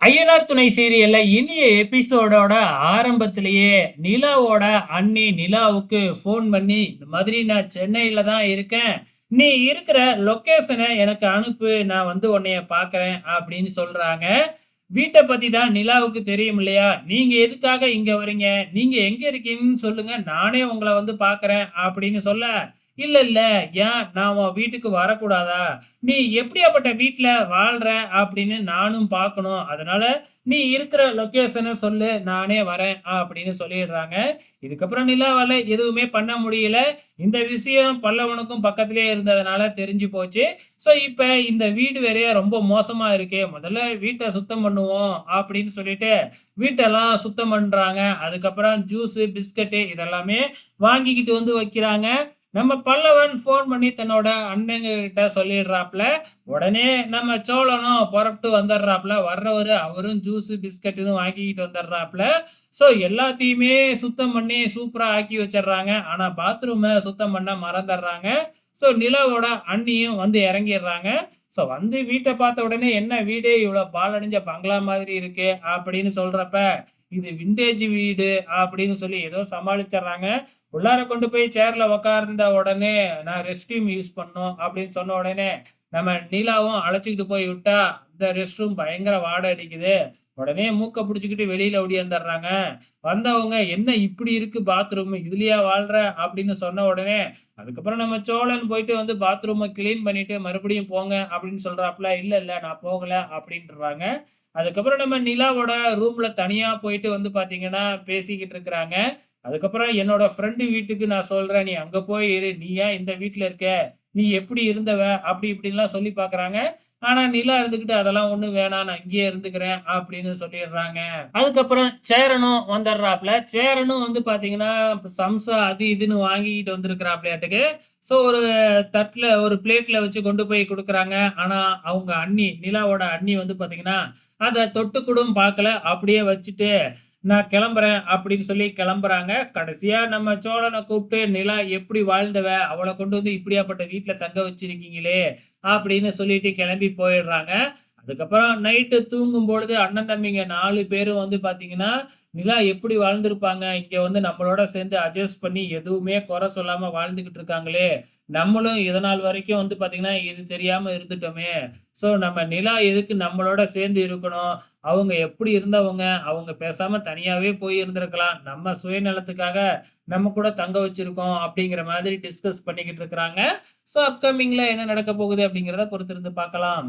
ஐயனார் துணை சீரியல்ல இனிய எபிசோடோட ஆரம்பத்திலேயே நிலாவோட அண்ணி நிலாவுக்கு ஃபோன் பண்ணி இந்த மாதிரி நான் சென்னையில தான் இருக்கேன். நீ இருக்கிற லொக்கேஷனை எனக்கு அனுப்பு. நான் வந்து உன்னைய பார்க்கறேன். அப்படின்னு சொல்றாங்க. வீட்டை பத்தி தான் நிலாவுக்கு தெரியும் இல்லையா? நீங்க எதுக்காக இங்க வரீங்க? நீங்க எங்க இருக்கீங்கன்னு சொல்லுங்க. நானே உங்களை வந்து பாக்குறேன் அப்படின்னு சொல்ல இல்ல இல்ல ஏன் நான் உன் வீட்டுக்கு வரக்கூடாதா நீ எப்படியாப்பட்ட வீட்டில் வாழ்ற அப்படின்னு நானும் பார்க்கணும். அதனால நீ இருக்கிற லொக்கேஷனை சொல்லு. நானே வரேன் அப்படின்னு சொல்லிடுறாங்க. இதுக்கப்புறம் நிலாவால் எதுவுமே பண்ண முடியல. இந்த விஷயம் பல்லவனுக்கும் பக்கத்துலேயே இருந்ததுனால தெரிஞ்சு போச்சு. ஸோ இப்போ இந்த வீடு வேறயா ரொம்ப மோசமாக இருக்கே. முதல்ல வீட்டை சுத்தம் பண்ணுவோம் அப்படின்னு சொல்லிட்டு வீட்டெல்லாம் சுத்தம் பண்ணுறாங்க அதுக்கப்புறம் ஜூஸு, பிஸ்கட்டு இதெல்லாமே வாங்கிக்கிட்டு வந்து வைக்கிறாங்க. நம்ம பல்லவன் ஃபோன் பண்ணி தன்னோட அண்ணங்க கிட்ட சொல்லிடுறாப்ல. உடனே நம்ம சோழனும் புறப்பட்டு வந்துடுறாப்ல. வர்றவர் அவரும் ஜூஸு, பிஸ்கட்டுன்னு வாங்கிக்கிட்டு வந்துடுறாப்ல. ஸோ எல்லாத்தையுமே சுத்தம் பண்ணி சூப்பராக ஆக்கி வச்சிடுறாங்க ஆனால் பாத்ரூமை சுத்தம் பண்ண மறந்துடுறாங்க ஸோ நிலாவோட அண்ணியும் வந்து இறங்கிடுறாங்க. ஸோ வந்து வீட்டை பார்த்த உடனே என்ன வீடே இவ்வளோ பாலடைஞ்ச பங்களா மாதிரி இருக்கு அப்படின்னு சொல்கிறப்ப இது விண்டேஜ் வீடு அப்படின்னு சொல்லி ஏதோ சமாளிச்சிடுறாங்க உள்ளார கொண்டு போய் சேர்ல உக்கார்ந்த உடனே, நான் ரெஸ்ட் ரூம் யூஸ் பண்ணணும் அப்படின்னு சொன்ன உடனே, நம்ம நிலாவும் அழைச்சிக்கிட்டு போய் விட்டா, இந்த ரெஸ்ட் ரூம் பயங்கர வாடை அடிக்குது. உடனே மூக்க பிடிச்சிக்கிட்டு வெளியில ஓடியாந்துர்றாங்க. வந்தவங்க, "என்ன இப்படி இருக்கு பாத்ரூம் இதுலயா வாழ்ற?" அப்படின்னு சொன்ன உடனே, அதுக்கப்புறம் நம்ம சோழன் போயிட்டு வந்து பாத்ரூமை கிளீன் பண்ணிட்டு, "மறுபடியும் போங்க" அப்படின்னு சொல்றாப்ல. "இல்ல, இல்ல நான் போகல" அப்படின்றாங்க. அதுக்கப்புறம் நம்ம நிலாவோட ரூம்ல தனியா போயிட்டு வந்து பார்த்தீங்கன்னா, பேசிக்கிட்டு இருக்கிறாங்க. அதுக்கப்புறம் என்னோட ஃப்ரெண்டு வீட்டுக்கு நான் சொல்றேன். நீ அங்க போய் இரு. நீ ஏன் இந்த வீட்டுல இருக்க? நீ எப்படி இருந்தவ? அப்படி இப்படின்லாம் சொல்லி பாக்குறாங்க ஆனா நிலா இருந்துகிட்டு அதெல்லாம் ஒண்ணு வேணாம். நான் இங்கேயே இருந்துக்கிறேன் அப்படின்னு சொல்லிடுறாங்க. அதுக்கப்புறம் சேரனும் வந்துடுறாப்ல. சேரனும் வந்து பார்த்தீங்கன்னா, சம்சா அது இதுன்னு வாங்கிக்கிட்டு வந்திருக்கிறாப்லயாட்டுக்கு. ஸோ ஒரு தட்டில் ஒரு பிளேட்ல வச்சு கொண்டு போய் கொடுக்குறாங்க ஆனா அவங்க அண்ணி, நிலாவோட அண்ணி வந்து பார்த்தீங்கன்னா, அதை தொட்டு கூடும் பார்க்கல. அப்படியே வச்சுட்டு நான் கிளம்புறேன் அப்படின்னு சொல்லி கிளம்புறாங்க. கடைசியா நம்ம சோழனை கூப்பிட்டு, "நிலா எப்படி வாழ்ந்தவ? அவளை கொண்டு வந்து இப்படியாப்பட்ட வீட்டில் தங்க வச்சிருக்கீங்களே!" அப்படின்னு சொல்லிட்டு கிளம்பி போயிடுறாங்க. அதுக்கப்புறம் நைட்டு தூங்கும் பொழுது அண்ணன் தம்பிங்க நாலு பேரும் வந்து பார்த்தீங்கன்னா, நிலா எப்படி வாழ்ந்திருப்பாங்க? இங்கே வந்து நம்மளோட சேர்ந்து அட்ஜஸ்ட் பண்ணி எதுவுமே குறை சொல்லாமல் வாழ்ந்துக்கிட்டு இருக்காங்களே! நம்மளும் இதனால் வரைக்கும் வந்து பார்த்தீங்கன்னா, இது தெரியாமல் இருந்துட்டோமே! ஸோ நம்ம நிலா எதுக்கு நம்மளோட சேர்ந்து இருக்கணும்? அவங்க எப்படி இருந்தவங்க? அவங்க பேசாமல் தனியாகவே போய் இருந்திருக்கலாம். நம்ம சுயநலத்துக்காக நம்ம கூட தங்க வச்சிருக்கோம் அப்படிங்கிற மாதிரி டிஸ்கஸ் பண்ணிக்கிட்டு இருக்கிறாங்க. ஸோ அப்கமிங்கில் என்ன நடக்க போகுது அப்படிங்கிறத பொறுத்திருந்து பார்க்கலாம்.